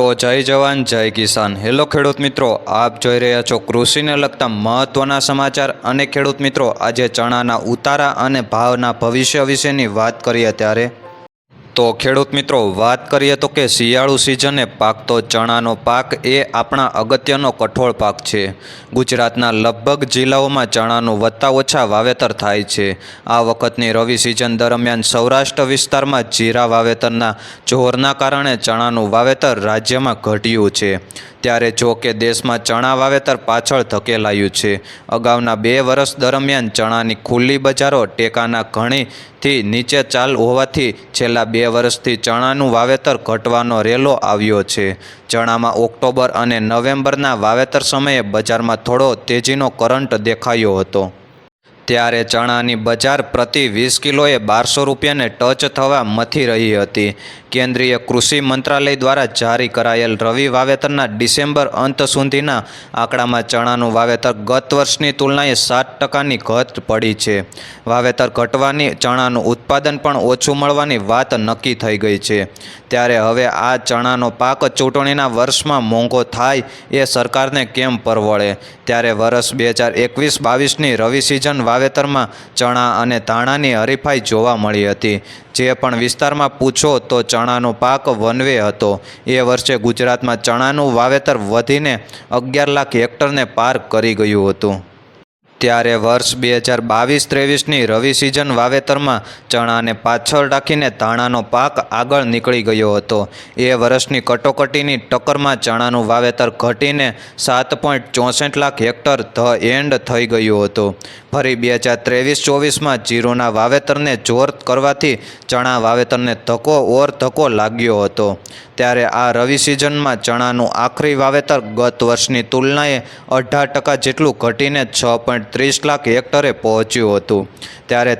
તો જય જવાન, જય કિસાન. હેલો ખેડૂત મિત્રો, આપ જોઈ રહ્યા છો કૃષિને લગતા મહત્ત્વના સમાચાર. અને ખેડૂત મિત્રો, આજે ચણાના ઉતારા અને ભાવના ભવિષ્ય વિશેની વાત કરીએ ત્યારે તો ખેડૂત મિત્રો, વાત કરીએ તો કે શિયાળુ સિઝને પાકતો ચણાનો પાક એ આપણા અગત્યનો કઠોળ પાક છે. ગુજરાતના લગભગ જિલ્લાઓમાં ચણાનું વત્તા ઓછા વાવેતર થાય છે. આ વખતની રવિ સિઝન દરમિયાન સૌરાષ્ટ્ર વિસ્તારમાં જીરા વાવેતરના જોરના કારણે ચણાનું વાવેતર રાજ્યમાં ઘટ્યું છે. ત્યારે જો કે દેશમાં ચણા વાવેતર પાછળ ધકેલાયું છે. અગાઉના બે વર્ષ દરમિયાન ચણાની ખુલ્લી બજારો ટેકાના ઘણીથી નીચે ચાલ હોવાથી છેલ્લા બે વર્ષથી ચણાનું વાવેતર ઘટવાનો રેલો આવ્યો છે. ચણામાં ઓક્ટોબર અને નવેમ્બરના વાવેતર સમયે બજારમાં થોડો તેજીનો કરંટ દેખાયો હતો. ત્યારે ચણાની બજાર પ્રતિ વીસ કિલોએ બારસો રૂપિયાને ટચ થવા મથી રહી હતી. કેન્દ્રીય કૃષિ મંત્રાલય દ્વારા જારી કરાયેલ રવિ વાવેતરના ડિસેમ્બર અંત સુધીના આંકડામાં ચણાનું વાવેતર ગત વર્ષની તુલનાએ સાત ટકાની ઘટ પડી છે. વાવેતર ઘટવાની ચણાનું ઉત્પાદન પણ ઓછું મળવાની વાત નક્કી થઈ ગઈ છે. ત્યારે હવે આ ચણાનો પાક ચૂંટણીના વર્ષમાં મોંઘો થાય એ સરકારને કેમ પરવડે? ત્યારે વર્ષ બે હજાર એકવીસ બાવીસની રવિ સિઝન વાવેતરમાં ચણા અને ધાણાની હરીફાઈ જોવા મળી હતી. જે પણ વિસ્તારમાં પૂછો તો ચણાનો પાક વનવે હતો. એ વર્ષે ગુજરાતમાં ચણાનું વાવેતર વધીને અગિયાર લાખ હેક્ટરને પાર કરી ગયું હતું. ત્યારે વર્ષ બે હજાર બાવીસ ત્રેવીસની રવિ સિઝન વાવેતરમાં ચણાને પાછળ રાખીને ધાણાનો પાક આગળ નીકળી ગયો હતો. એ વર્ષની કટોકટીની ટક્કરમાં ચણાનું વાવેતર ઘટીને સાત પોઈન્ટ ચોસઠ લાખ હેક્ટર ધ એન્ડ થઈ ગયું હતું. ફરી બે હજાર ત્રેવીસ ચોવીસમાં જીરોના વાવેતરને જોર કરવાથી ચણા વાવેતરને ધક્કો ઓર ધક્કો લાગ્યો હતો. ત્યારે આ રવિ સિઝનમાં ચણાનું આખરી વાવેતર ગત વર્ષની તુલનાએ અઢાર ટકા જેટલું ઘટીને છ પોઈન્ટ ત્રીસ લાખ હેક્ટરે પહોંચ્યું હતું. ત્યારે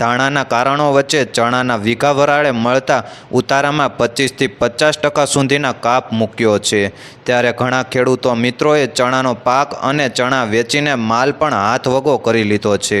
ધાણાના કારણો વચ્ચે ચણાના વીઘા વરાળે મળતા ઉતારામાં પચીસથી પચાસ ટકા સુધીના કાપ મૂક્યો છે. ત્યારે ઘણા ખેડૂતો મિત્રોએ ચણાનો પાક અને ચણા વેચીને માલ પણ હાથ વગો કરી લીધો છે.